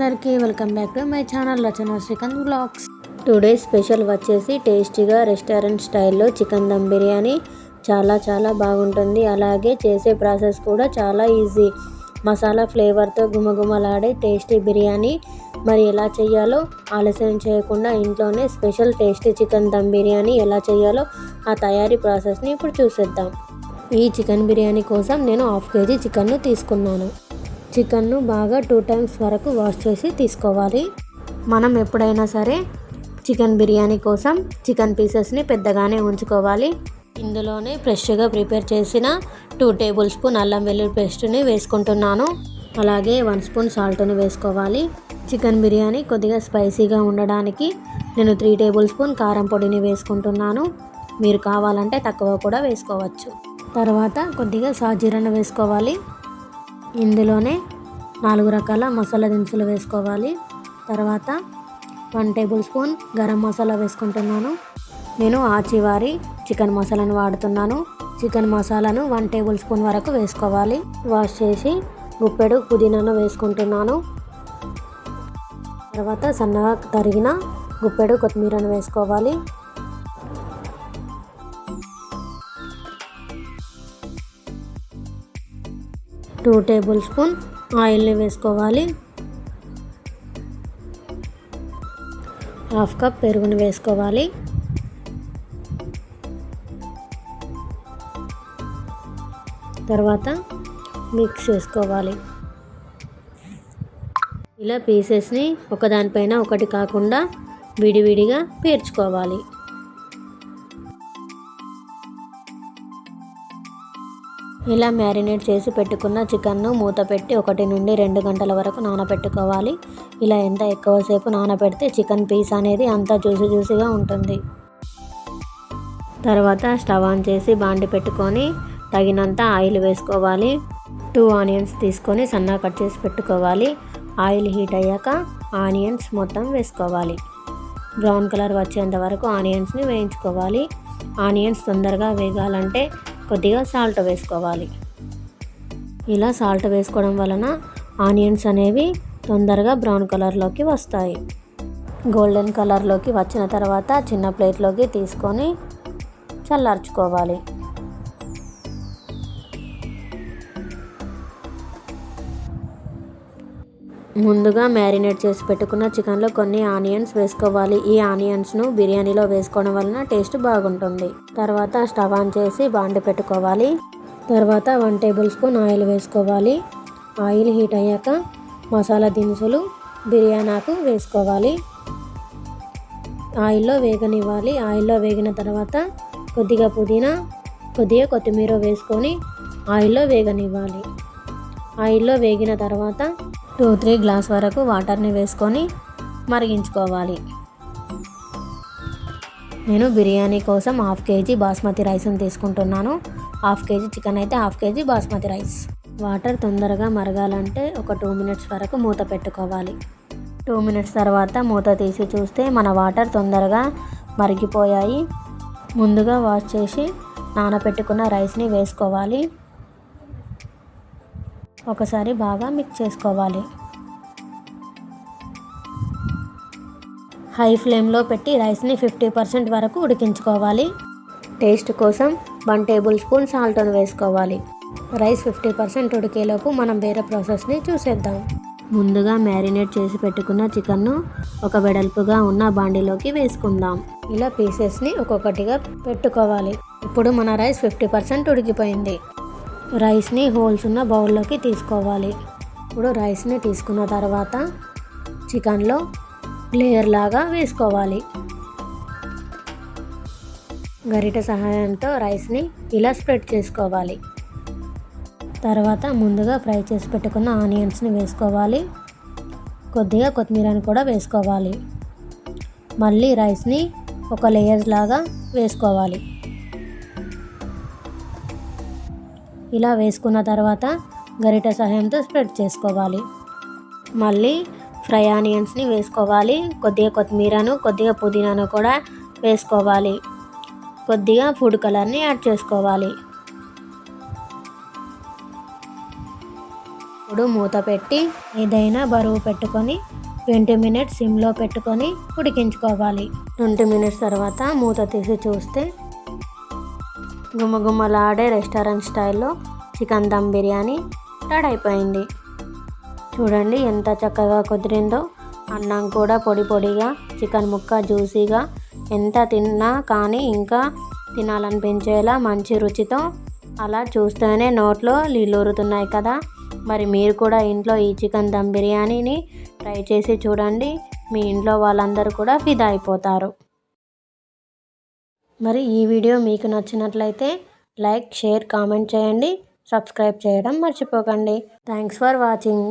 అందరికీ welcome back to my channel Rachana Srikanth blogs. Today special వచ్చేసి టేస్టీగా restaurant స్టైల్లో చికెన్ దమ్ బిర్యానీ. చాలా చాలా బాగుంటుంది. అలాగే చేసే ప్రాసెస్ కూడా చాలా ఈజీ. మసాలా ఫ్లేవర్తో గుమగుమలాడే టేస్టీ బిర్యానీ. మరి ఎలా చేయాలో ఆలస్యం చేయకుండా ఇంట్లోనే special tasty chicken dum biryani ఎలా చేయాలో ఆ తయారీ ప్రాసెస్ని ఇప్పుడు చూసేద్దాం. ఈ చికెన్ బిర్యానీ కోసం నేను హాఫ్ కేజీ చికెన్ను తీసుకున్నాను. చికెన్ను బాగా టూ టైమ్స్ వరకు వాష్ చేసి తీసుకోవాలి. మనం ఎప్పుడైనా సరే చికెన్ బిర్యానీ కోసం చికెన్ పీసెస్ని పెద్దగానే ఉంచుకోవాలి. ఇందులోనే ఫ్రెష్గా ప్రిపేర్ చేసిన టూ టేబుల్ స్పూన్ అల్లం వెల్లుల్లి పేస్ట్ని వేసుకుంటున్నాను. అలాగే వన్ స్పూన్ సాల్ట్ని వేసుకోవాలి. చికెన్ బిర్యానీ కొద్దిగా స్పైసీగా ఉండడానికి నేను త్రీ టేబుల్ స్పూన్ కారం పొడిని వేసుకుంటున్నాను. మీరు కావాలంటే తక్కువ కూడా వేసుకోవచ్చు. తర్వాత కొద్దిగా సాజీరను వేసుకోవాలి. ఇందులోనే నాలుగు రకాల మసాలా దినుసులు వేసుకోవాలి. తర్వాత one table spoon garam masala వేసుకుంటున్నాను. నేను ఆచివారి చికెన్ మసాలాను వాడుతున్నాను. చికెన్ మసాలాను వన్ టేబుల్ స్పూన్ వరకు వేసుకోవాలి. వాష్ చేసి గుప్పెడు పుదీనాను వేసుకుంటున్నాను. తర్వాత సన్నగా తరిగిన గుప్పెడు కొత్తిమీరను వేసుకోవాలి. టూ టేబుల్ స్పూన్ ఆయిల్ని వేసుకోవాలి. హాఫ్ కప్ పెరుగుని వేసుకోవాలి. తర్వాత మిక్స్ చేసుకోవాలి. ఇలా పీసెస్ని ఒకదానిపైన ఒకటి కాకుండా విడివిడిగా పేర్చుకోవాలి. ఇలా మ్యారినేట్ చేసి పెట్టుకున్న చికెన్ను మూత పెట్టి ఒకటి నుండి రెండు గంటల వరకు నానబెట్టుకోవాలి. ఇలా ఎంత ఎక్కువసేపు నానబెడితే చికెన్ పీస్ అనేది అంత జ్యూసి జ్యూసిగా ఉంటుంది. తర్వాత స్టవ్ ఆన్ చేసి బాండి పెట్టుకొని తగినంత ఆయిల్ వేసుకోవాలి. టూ ఆనియన్స్ తీసుకొని సన్నగా కట్ చేసి పెట్టుకోవాలి. ఆయిల్ హీట్ అయ్యాక ఆనియన్స్ మొత్తం వేసుకోవాలి. బ్రౌన్ కలర్ వచ్చేంత వరకు ఆనియన్స్ని వేయించుకోవాలి. ఆనియన్స్ తొందరగా వేగాలంటే కొద్దిగా సాల్ట్ వేసుకోవాలి. ఇలా సాల్ట్ వేసుకోవడం వలన ఆనియన్స్ అనేవి తొందరగా బ్రౌన్ కలర్లోకి వస్తాయి. గోల్డెన్ కలర్లోకి వచ్చిన తర్వాత చిన్న ప్లేట్లోకి తీసుకొని చల్లార్చుకోవాలి. ముందుగా మ్యారినేట్ చేసి పెట్టుకున్న చికెన్లో కొన్ని ఆనియన్స్ వేసుకోవాలి. ఈ ఆనియన్స్ను బిర్యానీలో వేసుకోవడం వలన టేస్ట్ బాగుంటుంది. తర్వాత స్టవ్ ఆన్ చేసి బాండి పెట్టుకోవాలి. తర్వాత వన్ టేబుల్ స్పూన్ ఆయిల్ వేసుకోవాలి. ఆయిల్ హీట్ అయ్యాక మసాలా దినుసులు బిర్యానాకు వేసుకోవాలి. ఆయిల్లో వేగనివ్వాలి. ఆయిల్లో వేగిన తర్వాత కొద్దిగా పుదీనా కొద్దిగా కొత్తిమీర వేసుకొని ఆయిల్లో వేగనివ్వాలి. ఆయిల్లో వేగిన తర్వాత టూ త్రీ గ్లాస్ వరకు వాటర్ని వేసుకొని మరిగించుకోవాలి. నేను బిర్యానీ కోసం హాఫ్ కేజీ బాస్మతి రైస్ని తీసుకుంటున్నాను. హాఫ్ కేజీ చికెన్ అయితే half KG basmati rice. Water తొందరగా మరగాలంటే ఒక టూ మినిట్స్ వరకు మూత పెట్టుకోవాలి. టూ మినిట్స్ తర్వాత మూత తీసి చూస్తే మన వాటర్ తొందరగా మరిగిపోయాయి. ముందుగా వాష్ చేసి నానబెట్టుకున్న రైస్ని వేసుకోవాలి. ఒకసారి బాగా మిక్స్ చేసుకోవాలి. హై ఫ్లేమ్లో పెట్టి రైస్ని ఫిఫ్టీ పర్సెంట్ వరకు ఉడికించుకోవాలి. టేస్ట్ కోసం వన్ టేబుల్ స్పూన్ సాల్ట్ను వేసుకోవాలి. రైస్ ఫిఫ్టీ పర్సెంట్ ఉడికేలోపు మనం వేరే ప్రాసెస్ని చూసేద్దాం. ముందుగా మ్యారినేట్ చేసి పెట్టుకున్న చికెన్ను ఒక వెడల్పుగా ఉన్న బాండిలోకి వేసుకుందాం. ఇలా పీసెస్ని ఒక్కొక్కటిగా పెట్టుకోవాలి. ఇప్పుడు మన రైస్ ఫిఫ్టీ పర్సెంట్ ఉడికిపోయింది. రైస్ని హోల్స్ ఉన్న బౌల్లోకి తీసుకోవాలి. ఇప్పుడు రైస్ని తీసుకున్న తర్వాత చికెన్లో లేయర్ లాగా వేసుకోవాలి. గరిట సహాయంతో రైస్ని ఇలా స్ప్రెడ్ చేసుకోవాలి. తర్వాత ముందుగా ఫ్రై చేసి పెట్టుకున్న ఆనియన్స్ని వేసుకోవాలి. కొద్దిగా కొత్తిమీరని కూడా వేసుకోవాలి. మళ్ళీ రైస్ని ఒక లేయర్స్ లాగా వేసుకోవాలి. ఇలా వేసుకున్న తర్వాత గరిట సహాయంతో స్ప్రెడ్ చేసుకోవాలి. మళ్ళీ ఫ్రై ఆనియన్స్ని వేసుకోవాలి. కొద్దిగా కొత్తిమీరను కొద్దిగా పుదీనాను కూడా వేసుకోవాలి. కొద్దిగా ఫుడ్ కలర్ని యాడ్ చేసుకోవాలి. ఇప్పుడు మూత పెట్టి ఏదైనా బరువు పెట్టుకొని ట్వంటీ మినిట్స్ సిమ్లో పెట్టుకొని ఉడికించుకోవాలి. ట్వంటీ మినిట్స్ తర్వాత మూత తీసి చూస్తే గుమగుమలాడే రెస్టారెంట్ స్టైల్లో చికెన్ దమ్ బిర్యానీ రెడీ అయిపోయింది. చూడండి ఎంత చక్కగా కుదిరిందో. అన్నం కూడా పొడి పొడిగా చికెన్ ముక్క జ్యూసీగా ఎంత తిన్నా కానీ ఇంకా తినాలనిపించేలా మంచి రుచితో అలా చూస్తేనే నోట్లో నీళ్ళూరుతున్నాయి కదా. మరి మీరు కూడా ఇంట్లో ఈ చికెన్ దమ్ బిర్యానీని ట్రై చేసి చూడండి. మీ ఇంట్లో వాళ్ళందరూ కూడా ఫిదా అయిపోతారు. మరి ఈ వీడియో మీకు నచ్చినట్లయితే లైక్ షేర్ కామెంట్ చేయండి. సబ్స్క్రైబ్ చేయడం మర్చిపోకండి. Thanks for watching